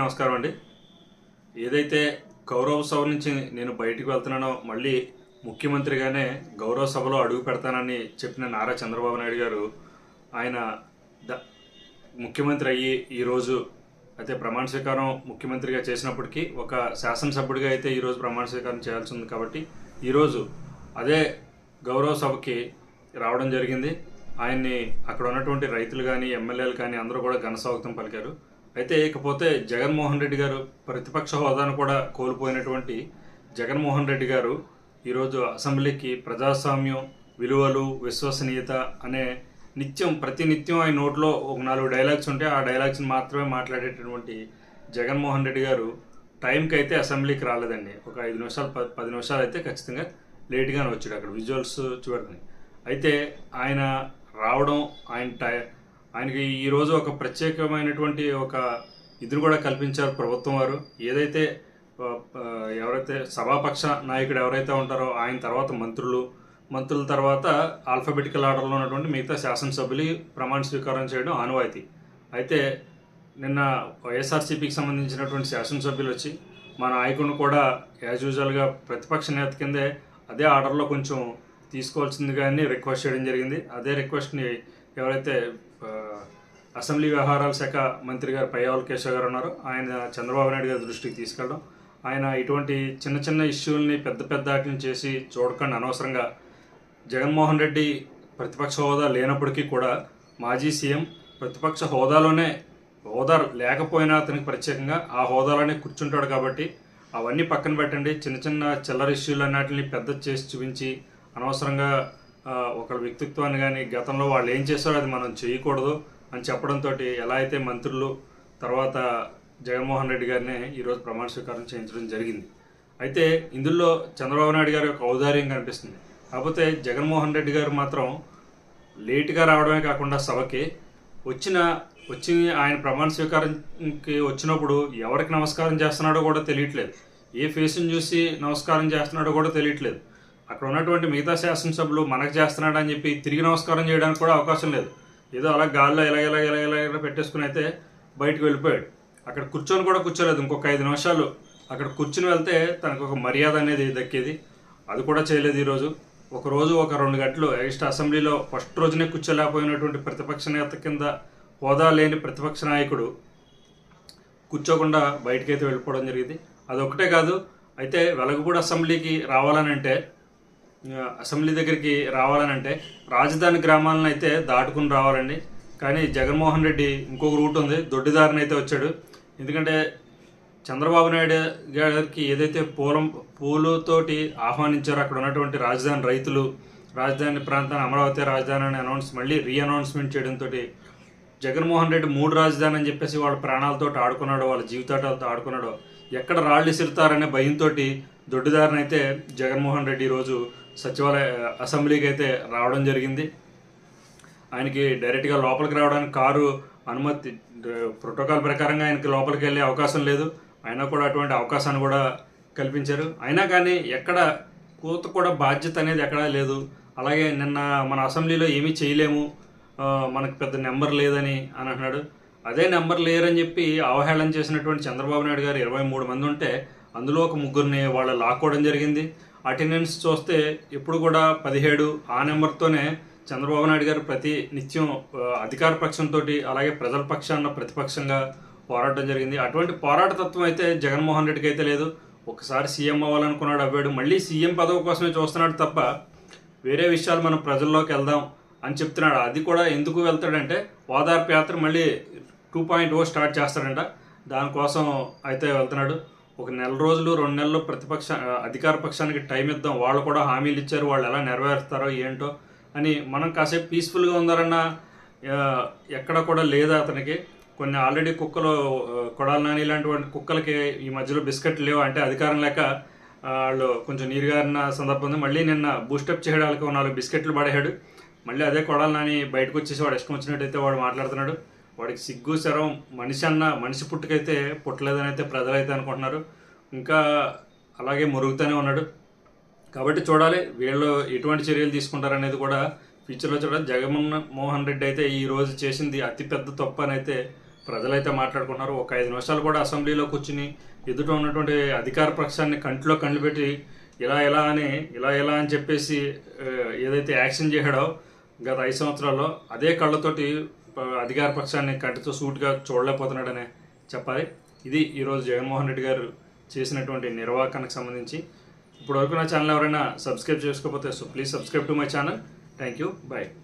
నమస్కారం అండి. ఏదైతే గౌరవ సభ నుంచి నేను బయటికి వెళ్తున్నానో మళ్ళీ ముఖ్యమంత్రిగానే గౌరవ సభలో అడుగు పెడతానని చెప్పిన నారా చంద్రబాబు నాయుడు గారు ఆయన ద ముఖ్యమంత్రి అయ్యి ఈరోజు అయితే ప్రమాణ స్వీకారం ముఖ్యమంత్రిగా చేసినప్పటికీ ఒక శాసనసభ్యుడిగా అయితే ఈరోజు ప్రమాణ స్వీకారం చేయాల్సి ఉంది కాబట్టి ఈరోజు అదే గౌరవ సభకి రావడం జరిగింది. ఆయన్ని అక్కడ ఉన్నటువంటి రైతులు కానీ ఎమ్మెల్యేలు కానీ అందరూ కూడా ఘనస్వాగతం పలికారు. అయితే ఇకపోతే జగన్మోహన్ రెడ్డి గారు ప్రతిపక్ష హోదాను కూడా కోల్పోయినటువంటి జగన్మోహన్ రెడ్డి గారు ఈరోజు అసెంబ్లీకి ప్రజాస్వామ్యం విలువలు విశ్వసనీయత అనే నిత్యం ప్రతి నిత్యం ఆయన నోట్లో ఒక నాలుగు డైలాగ్స్ ఉంటే ఆ డైలాగ్స్ని మాత్రమే మాట్లాడేటటువంటి జగన్మోహన్ రెడ్డి గారు టైంకి అయితే అసెంబ్లీకి రాలేదండి. ఒక ఐదు నిమిషాలు పది పది నిమిషాలు అయితే ఖచ్చితంగా లేట్గానే వచ్చాడు అక్కడ విజువల్స్ చూడండి అయితే ఆయన రావడం ఆయన టై ఆయనకి ఈరోజు ఒక ప్రత్యేకమైనటువంటి ఒక ఇదిని కూడా కల్పించారు ప్రభుత్వం వారు. ఏదైతే ఎవరైతే సభాపక్ష నాయకుడు ఎవరైతే ఉంటారో ఆయన తర్వాత మంత్రులు మంత్రుల తర్వాత ఆల్ఫాబెటికల్ ఆర్డర్లో ఉన్నటువంటి మిగతా శాసనసభ్యులు ప్రమాణ స్వీకారం చేయడం ఆనవాయితీ. అయితే నిన్న వైఎస్ఆర్సీపీకి సంబంధించినటువంటి శాసనసభ్యులు వచ్చి మా నాయకుడిని కూడా యాజ్ యూజువల్గా ప్రతిపక్ష నేత కిందే అదే ఆర్డర్లో కొంచెం తీసుకోవాల్సిందిగా అని రిక్వెస్ట్ చేయడం జరిగింది. అదే రిక్వెస్ట్ని ఎవరైతే అసెంబ్లీ వ్యవహారాల శాఖ మంత్రి గారు పయ్యావుల కేశవ్ గారు ఉన్నారో ఆయన చంద్రబాబు నాయుడు గారి దృష్టికి తీసుకెళ్ళడం ఆయన ఇటువంటి చిన్న చిన్న ఇష్యూల్ని పెద్ద పెద్ద వాటిని చేసి చూడకుండా అనవసరంగా. జగన్మోహన్ రెడ్డి ప్రతిపక్ష హోదా లేనప్పటికీ కూడా మాజీ సీఎం ప్రతిపక్ష హోదాలోనే హోదా లేకపోయినా అతనికి ప్రత్యేకంగా ఆ హోదాలోనే కూర్చుంటాడు కాబట్టి అవన్నీ పక్కన పెట్టండి. చిన్న చిన్న చిల్లర ఇష్యూలు అన్నిటిని పెద్ద చేసి చూపించి అనవసరంగా ఒకళ్ళ వ్యక్తిత్వాన్ని కానీ గతంలో వాళ్ళు ఏం చేస్తారో అది మనం చేయకూడదు అని చెప్పడంతో ఎలా అయితే మంత్రులు తర్వాత జగన్మోహన్ రెడ్డి గారిని ఈరోజు ప్రమాణ స్వీకారం చేయించడం జరిగింది. అయితే ఇందులో చంద్రబాబు నాయుడు గారి యొక్క ఔదార్యం కనిపిస్తుంది. కాకపోతే జగన్మోహన్ రెడ్డి గారు మాత్రం లేటుగా రావడమే కాకుండా సభకి వచ్చిన వచ్చి ఆయన ప్రమాణ స్వీకారంకి వచ్చినప్పుడు ఎవరికి నమస్కారం చేస్తున్నాడో కూడా తెలియట్లేదు. ఏ ఫేస్ని చూసి నమస్కారం చేస్తున్నాడో కూడా తెలియట్లేదు. అక్కడ ఉన్నటువంటి మిగతా శాసనసభ్యులు మనకు చేస్తున్నాడు అని చెప్పి తిరిగి నమస్కారం చేయడానికి కూడా అవకాశం లేదు. ఏదో అలా గాల్లో ఇలా ఇలా ఇలా ఇలా ఇలా పెట్టేసుకుని అయితే బయటకు వెళ్ళిపోయాడు. అక్కడ కూర్చొని కూడా కూర్చోలేదు. ఇంకొక ఐదు నిమిషాలు అక్కడ కూర్చుని వెళ్తే తనకు ఒక మర్యాద అనేది దక్కేది. అది కూడా చేయలేదు ఈరోజు. ఒక రోజు ఒక రెండు గంటలు ఎగిస్ట్ అసెంబ్లీలో ఫస్ట్ రోజునే కూర్చోలేకపోయినటువంటి ప్రతిపక్ష నేత కింద హోదా లేని ప్రతిపక్ష నాయకుడు కూర్చోకుండా బయటకైతే వెళ్ళిపోవడం జరిగింది. అదొకటే కాదు అయితే వెలగపూడి అసెంబ్లీకి రావాలనంటే అంటే అసెంబ్లీ దగ్గరికి రావాలనంటే రాజధాని గ్రామాలను అయితే దాటుకుని రావాలండి. కానీ జగన్మోహన్ రెడ్డి ఇంకొక రూట్ ఉంది. దొడ్డిదారిని అయితే వచ్చాడు. ఎందుకంటే చంద్రబాబు నాయుడు గారికి ఏదైతే పూలం పూలతోటి ఆహ్వానించారో అక్కడ ఉన్నటువంటి రాజధాని రైతులు రాజధాని ప్రాంతాన్ని అమరావతి రాజధాని అని అనౌన్స్ మళ్ళీ రీ అనౌన్స్మెంట్ చేయడంతో జగన్మోహన్ రెడ్డి మూడు రాజధాని అని చెప్పేసి వాళ్ళ ప్రాణాలతో ఆడుకున్నాడో వాళ్ళ జీవితాలతో ఆడుకున్నాడో ఎక్కడ రాళ్ళు ఇసురుతారనే భయంతో దొడ్డిదారిని అయితే జగన్మోహన్ రెడ్డి ఈరోజు సచివాలయ అసెంబ్లీకి అయితే రావడం జరిగింది. ఆయనకి డైరెక్ట్గా లోపలికి రావడానికి కారు అనుమతి ప్రోటోకాల్ ప్రకారంగా ఆయనకి లోపలికి వెళ్ళే అవకాశం లేదు. అయినా కూడా అటువంటి అవకాశాన్ని కూడా కల్పించారు. అయినా కానీ ఎక్కడ కూత కూడా బాధ్యత అనేది ఎక్కడా లేదు. అలాగే నిన్న మన అసెంబ్లీలో ఏమీ చేయలేము. మనకు పెద్ద నెంబర్ లేదని అని అంటున్నాడు. అదే నెంబర్ లేరని చెప్పి అవహేళన చేసినటువంటి చంద్రబాబు నాయుడు గారు ఇరవై మూడు మంది ఉంటే అందులో ఒక ముగ్గురిని వాళ్ళు లాక్కోవడం జరిగింది. అటెండెన్స్ చూస్తే ఇప్పుడు కూడా పదిహేడు ఆ నెంబర్తోనే చంద్రబాబు నాయుడు గారు ప్రతి నిత్యం అధికార పక్షంతో అలాగే ప్రజల పక్షాన ప్రతిపక్షంగా పోరాటం జరిగింది. అటువంటి పోరాట తత్వం అయితే జగన్మోహన్ రెడ్డికి అయితే లేదు. ఒకసారి సీఎం అవ్వాలనుకున్నాడు అవ్వాడు. మళ్ళీ సీఎం పదవి కోసమే చూస్తున్నాడు తప్ప వేరే విషయాలు మనం ప్రజల్లోకి వెళ్దాం అని చెప్తున్నాడు. అది కూడా ఎందుకు వెళ్తాడంటే ఓదార్పు యాత్ర మళ్ళీ టూ పాయింట్ ఓ స్టార్ట్ చేస్తాడంట. దానికోసం అయితే వెళ్తున్నాడు. ఒక నెల రోజులు రెండు నెలలు ప్రతిపక్ష అధికార పక్షానికి టైం ఇద్దాం. వాళ్ళు కూడా హామీలు ఇచ్చారు. వాళ్ళు ఎలా నెరవేరుస్తారో ఏంటో అని మనం కాసేపు పీస్ఫుల్గా ఉందారన్న ఎక్కడ కూడా లేదా అతనికి. కొన్ని ఆల్రెడీ కుక్కలు కొడాలి నాని ఇలాంటి కుక్కలకి ఈ మధ్యలో బిస్కెట్లు లేవు అంటే అధికారం లేక వాళ్ళు కొంచెం నీరుగారిన సందర్భం ఉంది. మళ్ళీ నిన్న బూస్టప్ చేయడానికి ఒక నాలుగు బిస్కెట్లు పడేయాడు మళ్ళీ అదే కొడాలి నాని బయటకు వచ్చేసి వాడు ఇష్టం వచ్చినట్టయితే వాడు మాట్లాడుతున్నాడు. వాడికి సిగ్గు శరం మనిషి అన్న మనిషి పుట్టుకైతే పుట్టలేదని అయితే ప్రజలైతే అనుకుంటున్నారు. ఇంకా అలాగే మురుగుతూనే ఉన్నాడు. కాబట్టి చూడాలి వీళ్ళు ఎటువంటి చర్యలు తీసుకుంటారనేది కూడా ఫ్యూచర్లో చూడాలి. జగన్మోహన్ మోహన్ రెడ్డి అయితే ఈ రోజు చేసింది అతిపెద్ద తప్పు అని అయితే ప్రజలైతే మాట్లాడుకున్నారు. ఒక ఐదు నిమిషాలు కూడా అసెంబ్లీలో కూర్చుని ఎదుట ఉన్నటువంటి అధికార పక్షాన్ని కంటిలో కండ్లు పెట్టి ఇలా ఇలా అని ఇలా ఇలా అని చెప్పేసి ఏదైతే యాక్షన్ చేశాడో గత ఐదు సంవత్సరాల్లో అదే కళ్ళతోటి అధికార పక్షాన్ని కంటితో సూటుగా చూడలేకపోతున్నాడనే చెప్పాలి. ఇది ఈరోజు జగన్మోహన్ రెడ్డి గారు చేసినటువంటి నిర్వాహకానికి సంబంధించి. ఇప్పటివరకు నా ఛానల్ ఎవరైనా సబ్స్క్రైబ్ చేసుకోకపోతే so please subscribe to my channel. Thank you bye